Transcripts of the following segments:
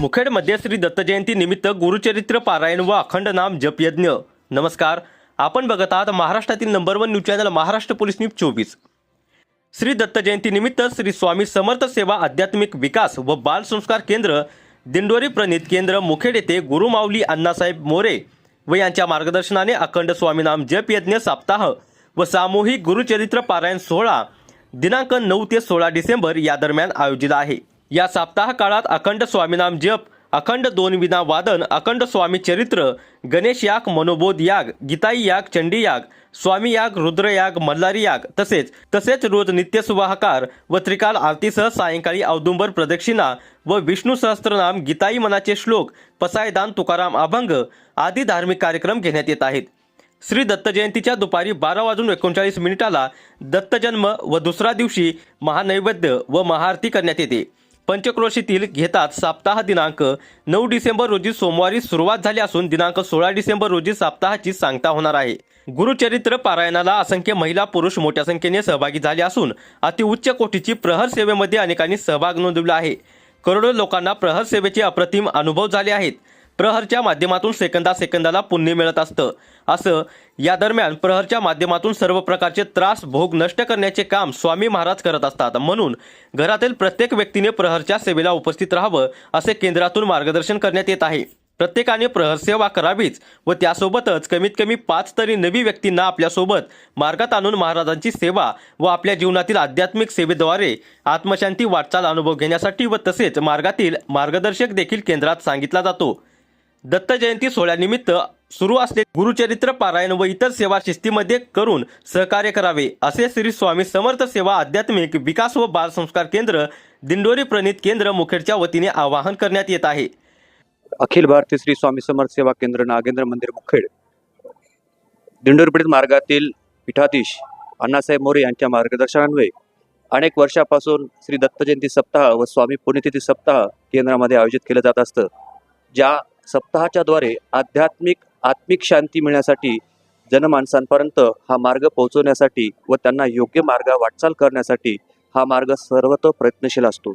मुखेडमध्ये श्री दत्तजयंती निमित्त गुरुचरित्र पारायण व अखंड नाम जप यज्ञ. नमस्कार. आपण बघत आहात महाराष्ट्रातील number one news channel Maharashtra police news चोवीस. श्री दत्तजयंती निमित्त श्री स्वामी समर्थ सेवा आध्यात्मिक विकास व बाल संस्कार केंद्र दिंडोरी प्रणित केंद्र मुखेड येथे गुरुमाऊली अण्णासाहेब मोरे व यांच्या मार्गदर्शनाने अखंड स्वामीनाम जप यज्ञ सप्ताह व सामूहिक गुरुचरित्र पारायण सोहळा दिनांक नऊ ते सोळा डिसेंबर या दरम्यान आयोजित आहे. या सप्ताह काळात अखंड स्वामीनाम जप अखंड दोन विना वादन अखंड स्वामी चरित्र गणेश याग मनोबोध याग गीताई याग चंडी याग स्वामी याग रुद्र याग मल्हारी याग तसेच तसेच रोज नित्य सुवाहकार व त्रिकाल आरतीसह सायंकाळी औदुंबर प्रदक्षिणा व विष्णू सहस्त्रनाम गीताई मनाचे श्लोक पसायदान तुकाराम अभंग आदी धार्मिक कार्यक्रम घेण्यात येत आहेत. श्री दत्त जयंतीच्या दुपारी बारा वाजून एकोणचाळीस मिनिटाला दत्तजन्म व दुसरा दिवशी महानैवेद्य व महाआरती करण्यात येते. पंचक्रोशीतील घेतात सप्ताह दिनांक नऊ डिसेंबर रोजी सोमवारी सुरुवात झाली असून दिनांक सोळा डिसेंबर रोजी सप्ताहाची सांगता होणार आहे. गुरुचरित्र पारायणाला असंख्य महिला पुरुष मोठ्या संख्येने सहभागी झाले असून अतिउच्च कोटीची प्रहर सेवेमध्ये अनेकांनी सहभाग नोंदवला आहे. करोडो लोकांना प्रहर सेवेचे अप्रतिम अनुभव झाले आहेत. प्रहरच्या माध्यमातून सेकंदा सेकंदाला पुण्य मिळत असतं. असं या दरम्यान प्रहरच्या माध्यमातून सर्व प्रकारचे त्रास भोग नष्ट करण्याचे काम स्वामी महाराज करत असतात. म्हणून घरातील प्रत्येक व्यक्तीने प्रहरच्या सेवेला उपस्थित राहावं असे केंद्रातून मार्गदर्शन करण्यात येत आहे. प्रत्येकाने प्रहर सेवा करावीच व त्यासोबतच कमीत कमी पाच तरी नवी व्यक्तींना आपल्यासोबत मार्गात आणून महाराजांची सेवा व आपल्या जीवनातील आध्यात्मिक सेवेद्वारे आत्मशांती वाटचाल अनुभव घेण्यासाठी व तसेच मार्गातील मार्गदर्शक देखील केंद्रात सांगितला जातो. दत्त जयंती सोहळ्यानिमित्त सुरू असले गुरुचरित्र पारायण व इतर सेवा शिस्तीमध्ये करून सहकार्य करावे असे श्री स्वामी समर्थ सेवा आध्यात्मिक विकास व बाल संस्कार केंद्र दिंडोरी प्रणित केंद्र मुखेडच्या वतीने आवाहन करण्यात येत आहे. अखिल भारतीय श्री स्वामी समर्थ सेवा केंद्र नागेंद्र मंदिर मुखेड. दिंडोरपीडित मार्गातील पीठाधीश अण्णासाहेब मोरे यांच्या मार्गदर्शनान्वये अनेक वर्षापासून श्री दत्त जयंती सप्ताह व स्वामी पुण्यतिथी सप्ताह केंद्रामध्ये आयोजित केलं जात असतं ज्या सप्ताहाच्या द्वारे आध्यात्मिक आत्मिक शांती मिळण्यासाठी जनमानसांपर्यंत हा मार्ग पोहोचवण्यासाठी व त्यांना योग्य मार्ग वाटचाल करण्यासाठी हा मार्ग सर्वतो प्रयत्नशील असतो.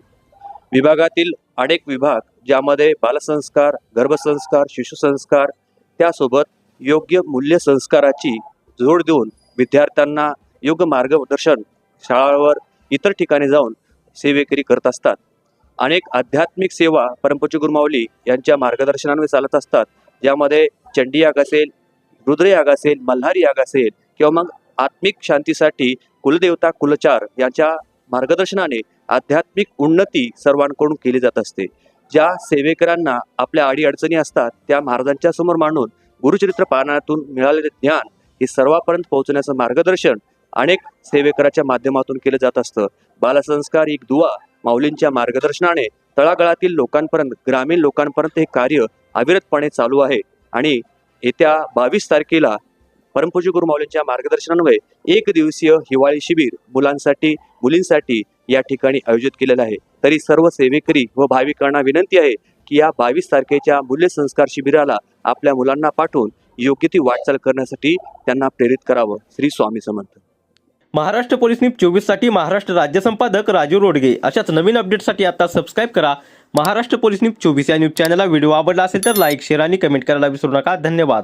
विभागातील अनेक विभाग ज्यामध्ये बालसंस्कार गर्भसंस्कार शिशुसंस्कार त्यासोबत योग्य मूल्य संस्काराची जोड देऊन विद्यार्थ्यांना योग्य मार्गदर्शन शाळावर इतर ठिकाणी जाऊन सेवेकरी करत असतात. अनेक आध्यात्मिक सेवा परमपूज्य गुरुमावली यांच्या मार्गदर्शनाने चालत असतात. यामध्ये चंडी याग असेल रुद्रयाग असेल मल्हारी याग असेल किंवा मग आत्मिक शांतीसाठी कुलदेवता कुलचार यांच्या मार्गदर्शनाने आध्यात्मिक उन्नती सर्वांकडून केली जात असते. ज्या सेवेकरांना आपल्या अडीअडचणी असतात त्या महाराजांच्या समोर मांडून गुरुचरित्र पारायणातून मिळालेले ज्ञान हे सर्वांपर्यंत पोहोचण्याचं मार्गदर्शन अनेक सेवेकराच्या माध्यमातून केलं जात असतं. बालसंस्कार एक दुवा माऊलींच्या मार्गदर्शनाने तळागाळातील लोकांपर्यंत ग्रामीण लोकांपर्यंत हे कार्य अविरतपणे चालू आहे. आणि येत्या बावीस तारखेला परमपूजी गुरु माऊलींच्या मार्गदर्शनान्वये एक दिवसीय हिवाळी शिबिर मुलांसाठी मुलींसाठी या ठिकाणी आयोजित केलेलं आहे. तरी सर्व सेवेकरी व भाविकांना विनंती आहे की या बावीस तारखेच्या मूल्य संस्कार शिबिराला आपल्या मुलांना पाठवून योग्य ती वाटचाल करण्यासाठी त्यांना प्रेरित करावं. श्री स्वामी समर्थ. महाराष्ट्र पोलीस न्यूज चोवीससाठी महाराष्ट्र राज्य संपादक राजू रोडगे. अशाच नवीन अपडेटसाठी आता सबस्क्राईब करा. महाराष्ट्र पोलीस न्यूज चोवीस या न्यूज चॅनलला व्हिडिओ आवडला असेल तर लाईक शेअर आणि कमेंट करायला विसरू नका. धन्यवाद.